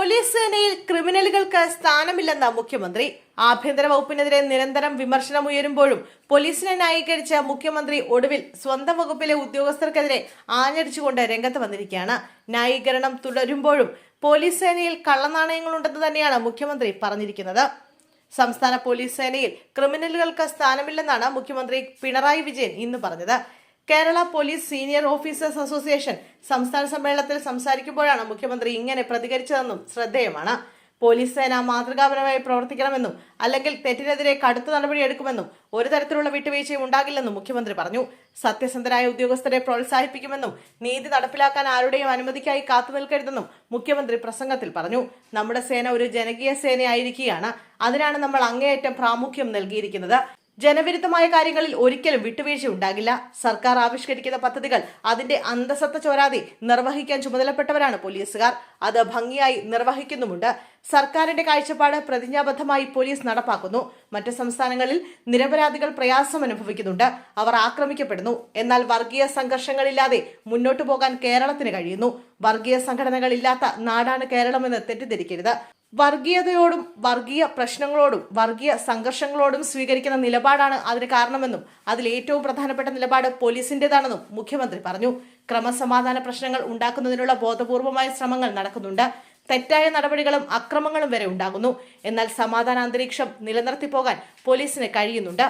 Police സേനയിൽ ക്രിമിനലുകൾക്ക് സ്ഥാനമില്ലെന്ന മുഖ്യമന്ത്രി. ആഭ്യന്തര വകുപ്പിനെതിരെ നിരന്തരം വിമർശനം ഉയരുമ്പോഴും പോലീസിനെ ന്യായീകരിച്ച മുഖ്യമന്ത്രി ഒടുവിൽ സ്വന്തം വകുപ്പിലെ ഉദ്യോഗസ്ഥർക്കെതിരെ ആഞ്ഞടിച്ചുകൊണ്ട് രംഗത്ത് വന്നിരിക്കുകയാണ്. ന്യായീകരണം തുടരുമ്പോഴും പോലീസ് സേനയിൽ കള്ളനാണയങ്ങളുണ്ടെന്ന് തന്നെയാണ് മുഖ്യമന്ത്രി പറഞ്ഞിരിക്കുന്നത്. സംസ്ഥാന പോലീസ് സേനയിൽ ക്രിമിനലുകൾക്ക് സ്ഥാനമില്ലെന്നാണ് മുഖ്യമന്ത്രി പിണറായി വിജയൻ ഇന്ന് പറഞ്ഞത്. Kerala police senior officers association സംസ്ഥാന സമ്മേളനത്തിൽ സംസാരിക്കുമ്പോഴാണ് മുഖ്യമന്ത്രി ഇങ്ങനെ പ്രതികരിച്ചതെന്നും ശ്രദ്ധേയമാണ്. പോലീസ് സേന മാതൃകാപരമായി പ്രവർത്തിക്കണമെന്നും അല്ലെങ്കിൽ തെറ്റിനെതിരെ കടുത്ത നടപടിയെടുക്കുമെന്നും ഒരു തരത്തിലുള്ള വിട്ടുവീഴ്ചയും ഉണ്ടാകില്ലെന്നും മുഖ്യമന്ത്രി പറഞ്ഞു. സത്യസന്ധരായ ഉദ്യോഗസ്ഥരെ പ്രോത്സാഹിപ്പിക്കുമെന്നും നീതി നടപ്പിലാക്കാൻ ആരുടെയും അനുമതിക്കായി കാത്തുനിൽക്കരുതെന്നും മുഖ്യമന്ത്രി പ്രസംഗത്തിൽ പറഞ്ഞു. നമ്മുടെ സേന ഒരു ജനകീയ സേനയായിരിക്കുകയാണ്. അതിനാണ് നമ്മൾ അങ്ങേയറ്റം പ്രാമുഖ്യം നൽകിയിരിക്കുന്നത്. ജനവിരുദ്ധമായ കാര്യങ്ങളിൽ ഒരിക്കലും വിട്ടുവീഴ്ച ഉണ്ടാകില്ല. സർക്കാർ ആവിഷ്കരിക്കുന്ന പദ്ധതികൾ അതിന്റെ അന്തസത്ത ചോരാതെ നിർവഹിക്കാൻ ചുമതലപ്പെട്ടവരാണ് പോലീസുകാർ. അത് ഭംഗിയായി നിർവഹിക്കുന്നുമുണ്ട്. സർക്കാരിന്റെ കാഴ്ചപ്പാട് പ്രതിജ്ഞാബദ്ധമായി പോലീസ് നടപ്പാക്കുന്നു. മറ്റ് സംസ്ഥാനങ്ങളിൽ നിരപരാധികൾ പ്രയാസം അനുഭവിക്കുന്നുണ്ട്. അവർ ആക്രമിക്കപ്പെടുന്നു. എന്നാൽ വർഗീയ സംഘർഷങ്ങളില്ലാതെ മുന്നോട്ടു പോകാൻ കേരളത്തിന് കഴിയുന്നു. വർഗീയ സംഘടനകളില്ലാത്ത നാടാണ് കേരളമെന്ന് തെറ്റിദ്ധരിക്കരുത്. വർഗീയതയോടും വർഗീയ പ്രശ്നങ്ങളോടും വർഗീയ സംഘർഷങ്ങളോടും സ്വീകരിക്കുന്ന നിലപാടാണ് അതിന് കാരണമെന്നും അതിൽ ഏറ്റവും പ്രധാനപ്പെട്ട നിലപാട് പോലീസിന്റേതാണെന്നും മുഖ്യമന്ത്രി പറഞ്ഞു. ക്രമസമാധാന പ്രശ്നങ്ങൾ ഉണ്ടാക്കുന്നതിനുള്ള ബോധപൂർവമായ ശ്രമങ്ങൾ നടക്കുന്നുണ്ട്. തെറ്റായ നടപടികളും അക്രമങ്ങളും വരെ ഉണ്ടാകുന്നു. എന്നാൽ സമാധാന അന്തരീക്ഷം നിലനിർത്തിപ്പോകാൻ പോലീസിന് കഴിയുന്നുണ്ട്.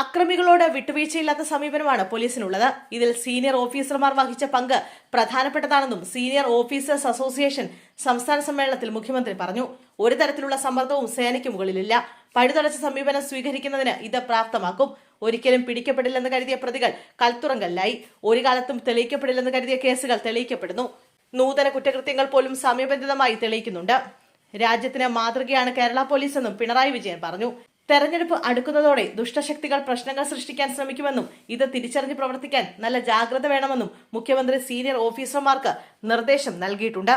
അക്രമികളോട് വിട്ടുവീഴ്ചയില്ലാത്ത സമീപനമാണ് പോലീസിനുള്ളത്. ഇതിൽ സീനിയർ ഓഫീസർമാർ വഹിച്ച പങ്ക് പ്രധാനപ്പെട്ടതാണെന്നും സീനിയർ ഓഫീസേഴ്സ് അസോസിയേഷൻ സംസ്ഥാന സമ്മേളനത്തിൽ മുഖ്യമന്ത്രി പറഞ്ഞു. ഒരു തരത്തിലുള്ള സമ്മർദ്ദവും സേനയ്ക്ക് മുകളിലില്ല. പഴുതടച്ച സമീപനം സ്വീകരിക്കുന്നതിന് ഇത് പ്രാപ്തമാക്കും. ഒരിക്കലും പിടിക്കപ്പെടില്ലെന്ന് കരുതിയ പ്രതികൾ കൽത്തുറങ്കല്ലായി. ഒരു കാലത്തും തെളിയിക്കപ്പെടില്ലെന്ന് കരുതിയ കേസുകൾ തെളിയിക്കപ്പെടുന്നു. നൂതന കുറ്റകൃത്യങ്ങൾ പോലും സമയബന്ധിതമായി തെളിയിക്കുന്നുണ്ട്. രാജ്യത്തിന് മാതൃകയാണ് കേരള പോലീസെന്നും പിണറായി വിജയൻ പറഞ്ഞു. തെരഞ്ഞെടുപ്പ് അടുക്കുന്നതോടെ ദുഷ്ടശക്തികൾ പ്രശ്നങ്ങൾ സൃഷ്ടിക്കാൻ ശ്രമിക്കുമെന്നും ഇത് തിരിച്ചറിഞ്ഞ് പ്രവർത്തിക്കാൻ നല്ല ജാഗ്രത വേണമെന്നും മുഖ്യമന്ത്രി സീനിയർ ഓഫീസർമാർക്ക് നിർദ്ദേശം നൽകിയിട്ടുണ്ട്